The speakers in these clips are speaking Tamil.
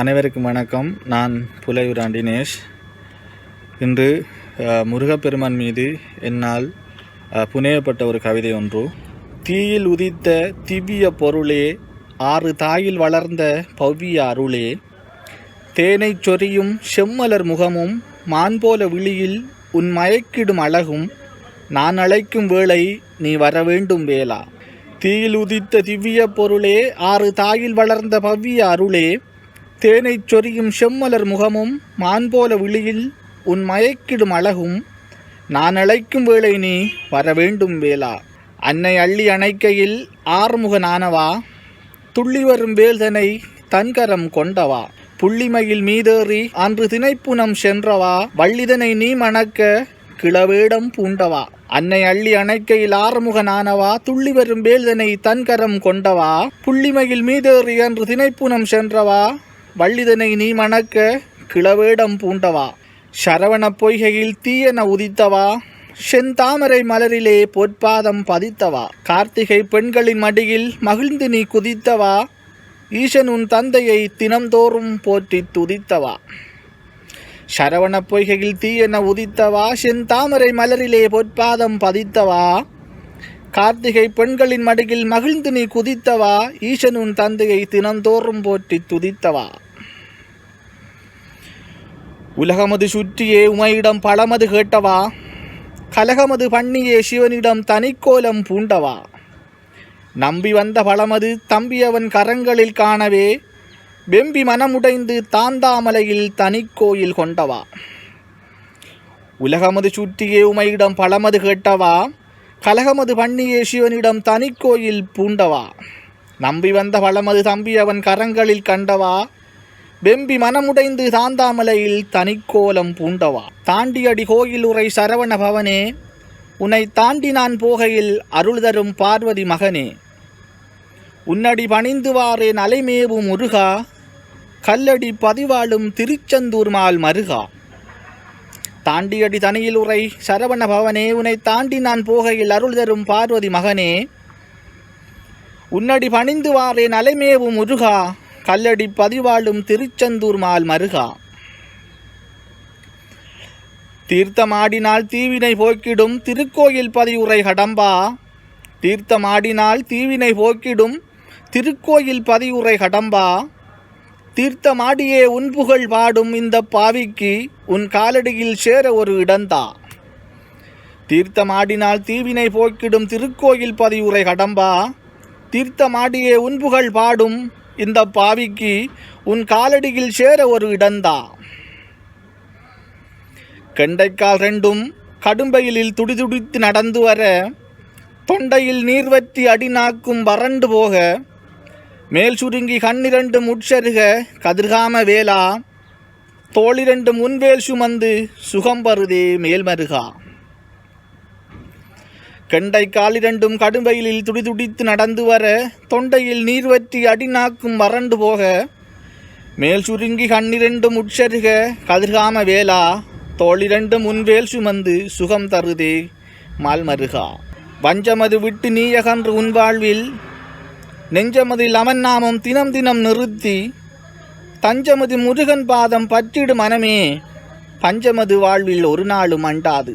அனைவருக்கும் வணக்கம். நான் புலையுரான் தினேஷ். இன்று முருகப்பெருமான் மீது என்னால் புனையப்பட்ட ஒரு கவிதை ஒன்று. தீயில் உதித்த திவ்ய பொருளே ஆறு தாயில் வளர்ந்த பவ்ய அருளே. தேனைச் சொரியும் செம்மலர் முகமும் மான் போல விழியில் உன் மயக்கிடும் அழகும் நான் அழைக்கும் வேளை நீ வர வேண்டும் வேளா. தீயில் உதித்த திவ்ய பொருளே ஆறு தாயில் வளர்ந்த பவ்ய அருளே. தேனைச் சொரியும் செம்மலர் முகமும் மான்போல விழியில் உன் மயக்கிடும் அழகும். நான் அழைக்கும் வேளை நீ வர வேண்டும் வேளா. அன்னை அள்ளி அணைக்கையில் ஆறுமுகனானவா? துள்ளி வரும் வேல்தனை தன்கரம் கொண்டவா? புள்ளிமையில் மீதேறி அன்று திணைப்புனம் சென்றவா? வள்ளிதனை நீ மணக்க கிளவேடம் பூண்டவா? அன்னை அள்ளி அணைக்கையில் ஆறுமுகனானவா? துள்ளி வரும் வேல்தனை தன்கரம் கொண்டவா? புள்ளிமையில் மீதேறி அன்று திணைப்புனம் சென்றவா? வள்ளிதனை நீ மணக்க கிளவேடம் பூண்டவா? சரவண பொய்கையில் தீயென உதித்தவா? செந்தாமரை மலரிலே பொற்பாதம் பதித்தவா? கார்த்திகை பெண்களின் மடியில் மகிழ்ந்து நீ குதித்தவா? ஈசன் உன் தந்தையை தினம்தோறும் போற்றி துதித்தவா? சரவண பொய்கையில் தீயென உதித்தவா? செந்தாமரை மலரிலே பொற்பாதம் பதித்தவா? கார்த்திகை பெண்களின் மடியில் மகிழ்ந்து நீ குதித்தவா? ஈசனுன் தந்தையை தினந்தோறும் போற்றி துதித்தவா? உலகமது சுற்றியே உமையிடம் பழமது கேட்டவா? கலகமது பண்ணியே சிவனிடம் தனிக்கோலம் பூண்டவா? நம்பி வந்த பழமது தம்பியவன் கரங்களில் காணவே வெம்பி மனமுடைந்து தாந்தாமலையில் தனிக்கோயில் கொண்டவா? உலகமது சுற்றியே உமையிடம் பழமது கேட்டவா? கலகமது பண்ணியே சிவனிடம் தனிக்கோயில் பூண்டவா? நம்பி வந்த பழமது தம்பியவன் கரங்களில் கண்டவா? வெம்பி மனமுடைந்து தாந்தாமலையில் தனிக்கோலம் பூண்டவா? தாண்டியடி கோயில் உரை சரவண பவனே உன்னை தாண்டி நான் போகையில் அருள் தரும் பார்வதி மகனே. உன்னடி பணிந்து வாரேன் அலைமேவும் முருகா கல்லடி பதிவாளும் திருச்செந்தூர் மால் மருகா. தாண்டியடி தனியில் உரை. சரவண பவனே உன்னை தாண்டி நான் போகையில் அருள் தரும் பார்வதி மகனே. உன்னடி பணிந்து வாரேன் அலைமேவும் முருகா கல்லடி பதிவாளும் திருச்செந்தூர் மால் மருகா. தீர்த்தமாடினால் தீவினை போக்கிடும் திருக்கோயில் பதிவுரை கடம்பா. தீர்த்தமாடினால் தீவினை போக்கிடும் திருக்கோயில் பதிவுரை கடம்பா. தீர்த்தமாடியே உன் புகழ் பாடும் இந்த பாவிக்கு உன் காலடியில் சேர ஒரு இடந்தா. தீர்த்தமாடினால் தீவினை போக்கிடும் திருக்கோயில் பதிவுரை கடம்பா. தீர்த்தமாடியே உன் புகழ் பாடும் இந்த பாவிக்கு உன் காலடியில் சேர ஒரு இடந்தா. கெண்டைக்கால் ரெண்டும் கடும்பையிலில் துடிதுடித்து நடந்து வர தொண்டையில் நீர்வற்றி அடிநாக்கும் வறண்டு போக மேல் சுருங்கி கண்ணிரண்டு முட்சருக கதிர்காம வேலா தோளிரண்டு முன்வேல் சுமந்து சுகம் பருதே மேல்மருகா கெண்டை காலிரண்டும் கடும்பையிலில் துடிதுடித்து நடந்து வர தொண்டையில் நீர் வற்றி அடிநாக்கும் வறண்டு போக மேல் சுருங்கி கண்ணிரண்டும் உட்சருக கதிர்காம வேலா தோளிரண்டு முன்வேல் சுமந்து சுகம் தருதே மால்மருகா வஞ்சமது விட்டு நீயகன்று உன் வாழ்வில் நெஞ்சமதில் அவன் நாமம் தினம் தினம் நிறுத்தி தஞ்சமது முருகன் பாதம் பற்றிடு மனமே பஞ்சமது வாழ்வில் ஒரு நாளும் அண்டாது.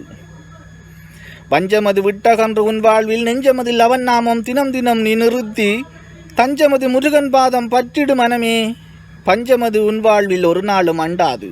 பஞ்சமது விட்டகன்று உன் வாழ்வில் நெஞ்சமதில் அவன் நாமம் தினம் தினம் நீ நிறுத்தி தஞ்சமது முருகன் பாதம் பற்றிடு மனமே பஞ்சமது உன் வாழ்வில் ஒரு நாளும் அண்டாது.